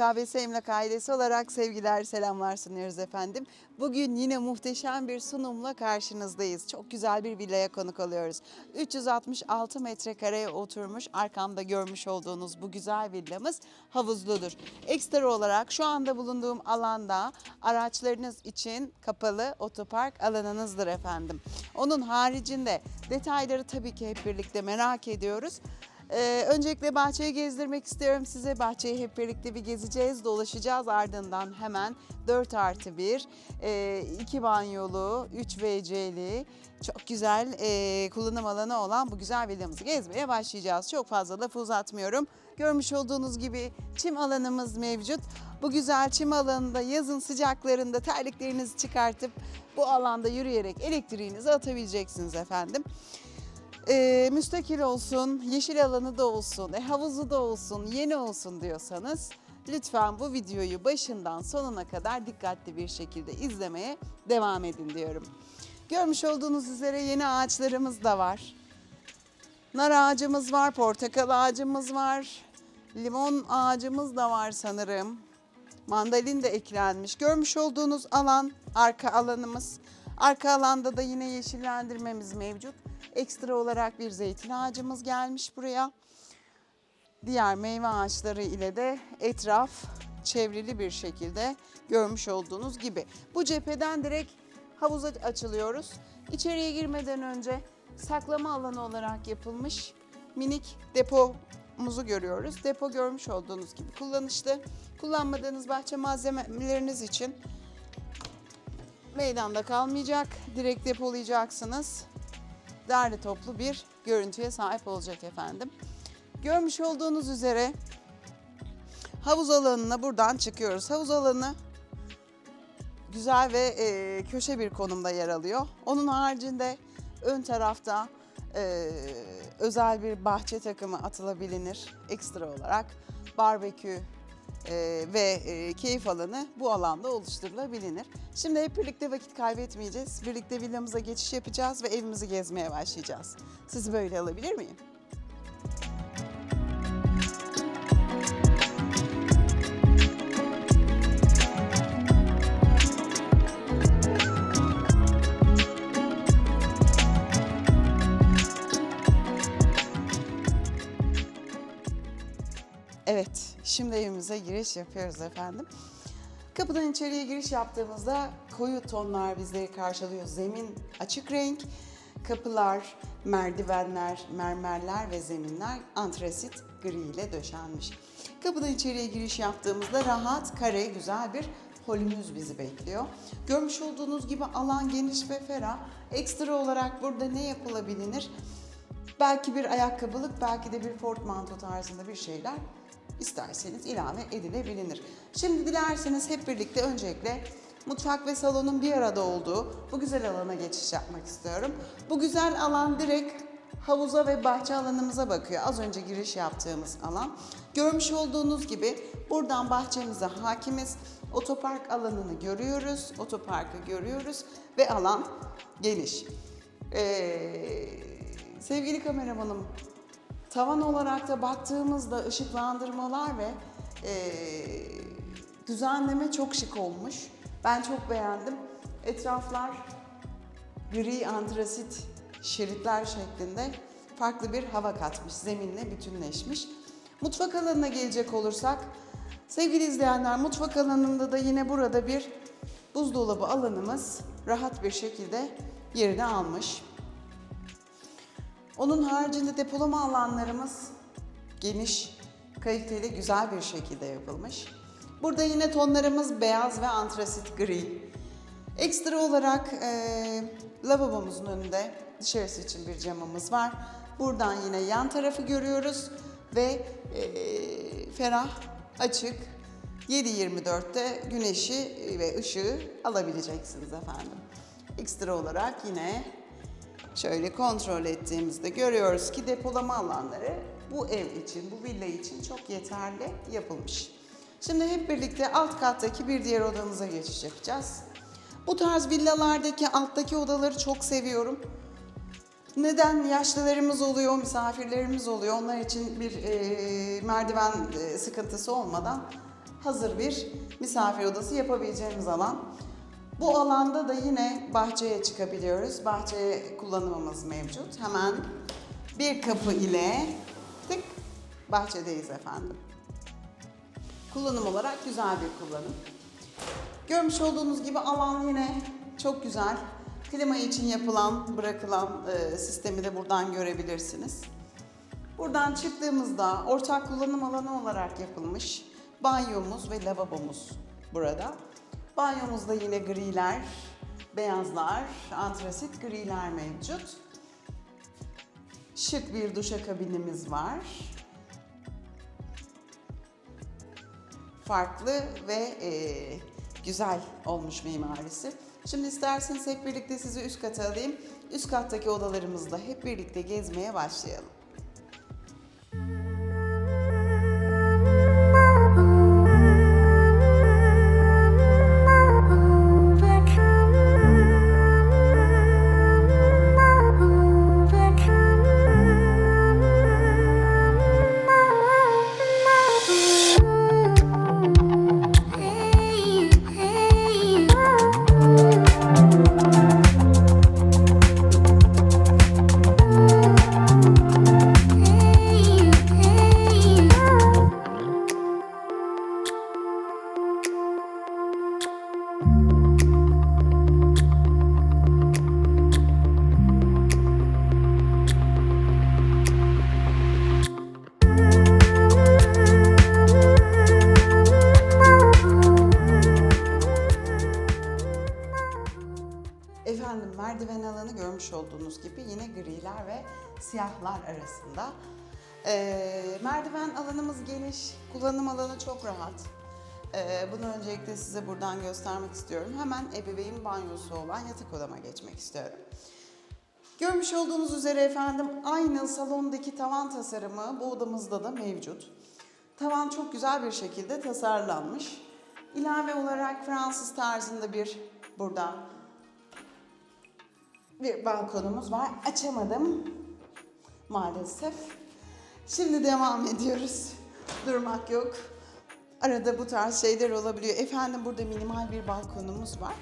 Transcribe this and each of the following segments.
ABS Emlak ailesi olarak sevgiler, selamlar sunuyoruz efendim. Bugün yine muhteşem bir sunumla karşınızdayız. Çok güzel bir villaya konuk alıyoruz. 366 metrekareye oturmuş arkamda görmüş olduğunuz bu güzel villamız havuzludur. Ekstra olarak şu anda bulunduğum alanda araçlarınız için kapalı otopark alanınızdır efendim. Onun haricinde detayları tabii ki hep birlikte merak ediyoruz. Ee, öncelikle bahçeyi gezdirmek istiyorum size. Bahçeyi hep birlikte bir gezeceğiz, dolaşacağız. Ardından hemen 4 artı 1, 2 banyolu, 3 WC'li, çok güzel e, kullanım alanı olan bu güzel villamızı gezmeye başlayacağız. Çok fazla lafı uzatmıyorum. Görmüş olduğunuz gibi çim alanımız mevcut. Bu güzel çim alanında yazın sıcaklarında terliklerinizi çıkartıp bu alanda yürüyerek elektriğinizi atabileceksiniz efendim. Ee, müstakil olsun, yeşil alanı da olsun, e, havuzu da olsun, yeni olsun diyorsanız lütfen bu videoyu başından sonuna kadar dikkatli bir şekilde izlemeye devam edin diyorum. Görmüş olduğunuz üzere yeni ağaçlarımız da var. Nar ağacımız var, portakal ağacımız var, limon ağacımız da var sanırım. Mandalin de eklenmiş. Görmüş olduğunuz alan arka alanımız. Arka alanda da yine yeşillendirmemiz mevcut. Ekstra olarak bir zeytin ağacımız gelmiş buraya. Diğer meyve ağaçları ile de etraf çevrili bir şekilde görmüş olduğunuz gibi. Bu cepheden direkt havuza açılıyoruz. İçeriye girmeden önce saklama alanı olarak yapılmış minik depomuzu görüyoruz. Depo görmüş olduğunuz gibi kullanışlı. Kullanmadığınız bahçe malzemeleriniz için meydanda kalmayacak. Direkt depolayacaksınız. Derli toplu bir görüntüye sahip olacak efendim. Görmüş olduğunuz üzere havuz alanına buradan çıkıyoruz. Havuz alanı güzel ve e, köşe bir konumda yer alıyor. Onun haricinde ön tarafta e, özel bir bahçe takımı atılabilir ekstra olarak. Barbekü ve e, keyif alanı bu alanda oluşturulabilir. Şimdi hep birlikte vakit kaybetmeyeceğiz. Birlikte villamıza geçiş yapacağız ve evimizi gezmeye başlayacağız. Sizi böyle alabilir miyim? Şimdi evimize giriş yapıyoruz efendim. Kapıdan içeriye giriş yaptığımızda koyu tonlar bizleri karşılıyor. Zemin açık renk, kapılar, merdivenler, mermerler ve zeminler antrasit gri ile döşenmiş. Kapıdan içeriye giriş yaptığımızda rahat, kare, güzel bir holümüz bizi bekliyor. Görmüş olduğunuz gibi alan geniş ve ferah. Ekstra olarak burada ne yapılabilir? Belki bir ayakkabılık, belki de bir portmanto tarzında bir şeyler isterseniz ilave edilebilir. Şimdi dilerseniz hep birlikte öncelikle mutfak ve salonun bir arada olduğu bu güzel alana geçiş yapmak istiyorum. Bu güzel alan direkt havuza ve bahçe alanımıza bakıyor. Az önce giriş yaptığımız alan. Görmüş olduğunuz gibi buradan bahçemize hakimiz. Otopark alanını görüyoruz. Otoparkı görüyoruz ve alan geniş. Ee, sevgili kameramanım Tavan olarak da baktığımızda ışıklandırmalar ve e, düzenleme çok şık olmuş. Ben çok beğendim. Etraflar gri antrasit şeritler şeklinde farklı bir hava katmış, zeminle bütünleşmiş. Mutfak alanına gelecek olursak, sevgili izleyenler mutfak alanında da yine burada bir buzdolabı alanımız rahat bir şekilde yerini almış. Onun haricinde depolama alanlarımız geniş, kaliteli, güzel bir şekilde yapılmış. Burada yine tonlarımız beyaz ve antrasit gri. Ekstra olarak e, lavabomuzun önünde dışarısı için bir camımız var. Buradan yine yan tarafı görüyoruz ve e, ferah, açık, 7-24'te güneşi ve ışığı alabileceksiniz efendim. Ekstra olarak yine Şöyle kontrol ettiğimizde görüyoruz ki depolama alanları bu ev için, bu villa için çok yeterli yapılmış. Şimdi hep birlikte alt kattaki bir diğer odamıza geçiş yapacağız. Bu tarz villalardaki alttaki odaları çok seviyorum. Neden? Yaşlılarımız oluyor, misafirlerimiz oluyor. Onlar için bir e, merdiven e, sıkıntısı olmadan hazır bir misafir odası yapabileceğimiz alan. Bu alanda da yine bahçeye çıkabiliyoruz. Bahçeye kullanımımız mevcut. Hemen bir kapı ile tık bahçedeyiz efendim. Kullanım olarak güzel bir kullanım. Görmüş olduğunuz gibi alan yine çok güzel. Klima için yapılan, bırakılan e, sistemi de buradan görebilirsiniz. Buradan çıktığımızda ortak kullanım alanı olarak yapılmış banyomuz ve lavabomuz burada. Banyomuzda yine griler, beyazlar, antrasit griler mevcut. Şık bir duşakabinimiz var. Farklı ve e, güzel olmuş mimarisi. Şimdi isterseniz hep birlikte sizi üst kata alayım. Üst kattaki odalarımızda hep birlikte gezmeye başlayalım. Arasında. Ee, merdiven alanımız geniş, kullanım alanı çok rahat. Ee, bunu öncelikle size buradan göstermek istiyorum. Hemen ebeveyn banyosu olan yatak odama geçmek istiyorum. Görmüş olduğunuz üzere efendim aynı salondaki tavan tasarımı bu odamızda da mevcut. Tavan çok güzel bir şekilde tasarlanmış. İlave olarak Fransız tarzında bir burada bir balkonumuz var. Açamadım maalesef. Şimdi devam ediyoruz. Durmak yok. Arada bu tarz şeyler olabiliyor. Efendim burada minimal bir balkonumuz var.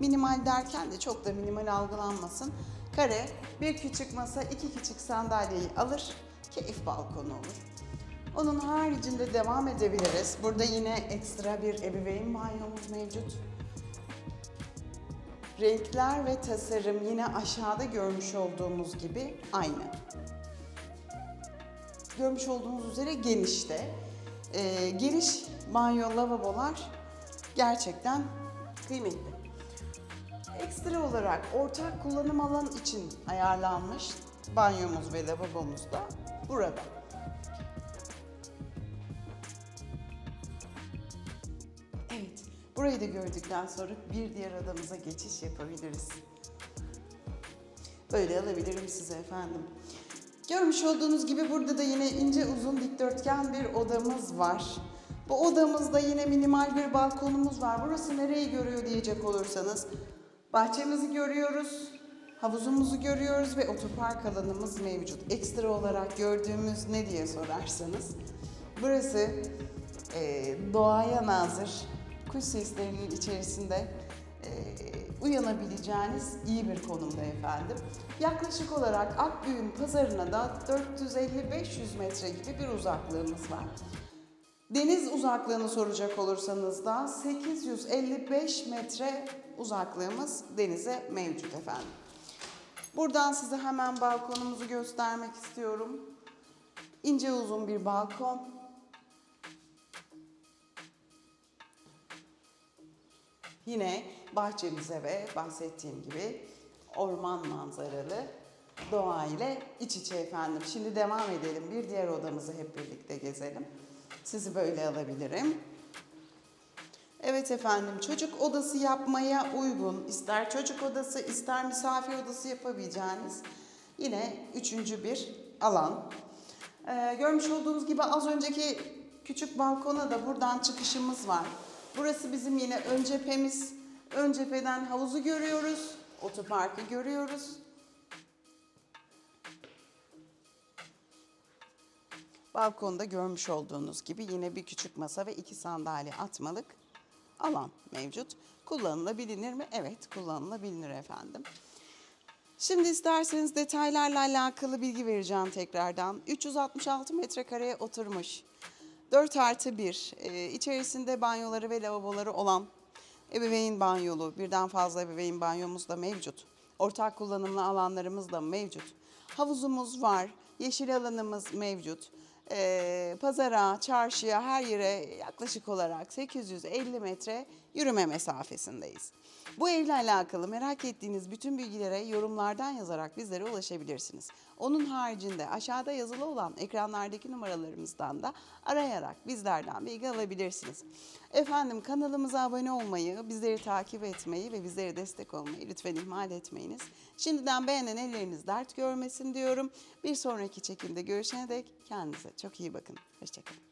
Minimal derken de çok da minimal algılanmasın. Kare, bir küçük masa, iki küçük sandalyeyi alır. Keyif balkonu olur. Onun haricinde devam edebiliriz. Burada yine ekstra bir ebeveyn banyomuz mevcut. Renkler ve tasarım yine aşağıda görmüş olduğumuz gibi aynı. Görmüş olduğunuz üzere genişte. Ee, geniş banyo lavabolar gerçekten kıymetli. Ekstra olarak ortak kullanım alan için ayarlanmış banyomuz ve lavabomuz da burada. Evet, burayı da gördükten sonra bir diğer odamıza geçiş yapabiliriz. Böyle alabilirim size efendim. Görmüş olduğunuz gibi burada da yine ince uzun dikdörtgen bir odamız var. Bu odamızda yine minimal bir balkonumuz var. Burası nereyi görüyor diyecek olursanız. Bahçemizi görüyoruz, havuzumuzu görüyoruz ve otopark alanımız mevcut. Ekstra olarak gördüğümüz ne diye sorarsanız. Burası e, doğaya nazır, kuş seslerinin içerisinde uyanabileceğiniz iyi bir konumda efendim. Yaklaşık olarak Akbüğün pazarına da 450-500 metre gibi bir uzaklığımız var. Deniz uzaklığını soracak olursanız da 855 metre uzaklığımız denize mevcut efendim. Buradan size hemen balkonumuzu göstermek istiyorum. İnce uzun bir balkon. Yine bahçemize ve bahsettiğim gibi orman manzaralı doğa ile iç içe efendim. Şimdi devam edelim. Bir diğer odamızı hep birlikte gezelim. Sizi böyle alabilirim. Evet efendim çocuk odası yapmaya uygun ister çocuk odası ister misafir odası yapabileceğiniz yine üçüncü bir alan. Ee, görmüş olduğunuz gibi az önceki küçük balkona da buradan çıkışımız var. Burası bizim yine ön cephemiz. Ön cepheden havuzu görüyoruz. Otoparkı görüyoruz. Balkonda görmüş olduğunuz gibi yine bir küçük masa ve iki sandalye atmalık alan mevcut. Kullanılabilir mi? Evet, kullanılabilir efendim. Şimdi isterseniz detaylarla alakalı bilgi vereceğim tekrardan. 366 metrekareye oturmuş. 4 artı 1. Ee, içerisinde banyoları ve lavaboları olan ebeveyn banyolu, birden fazla ebeveyn banyomuz da mevcut. Ortak kullanımlı alanlarımız da mevcut. Havuzumuz var, yeşil alanımız mevcut. Ee, pazara, çarşıya, her yere yaklaşık olarak 850 metre yürüme mesafesindeyiz. Bu evle alakalı merak ettiğiniz bütün bilgilere yorumlardan yazarak bizlere ulaşabilirsiniz. Onun haricinde aşağıda yazılı olan ekranlardaki numaralarımızdan da arayarak bizlerden bilgi alabilirsiniz. Efendim kanalımıza abone olmayı, bizleri takip etmeyi ve bizlere destek olmayı lütfen ihmal etmeyiniz. Şimdiden beğenen elleriniz dert görmesin diyorum. Bir sonraki çekimde görüşene dek kendinize çok iyi bakın. Hoşçakalın.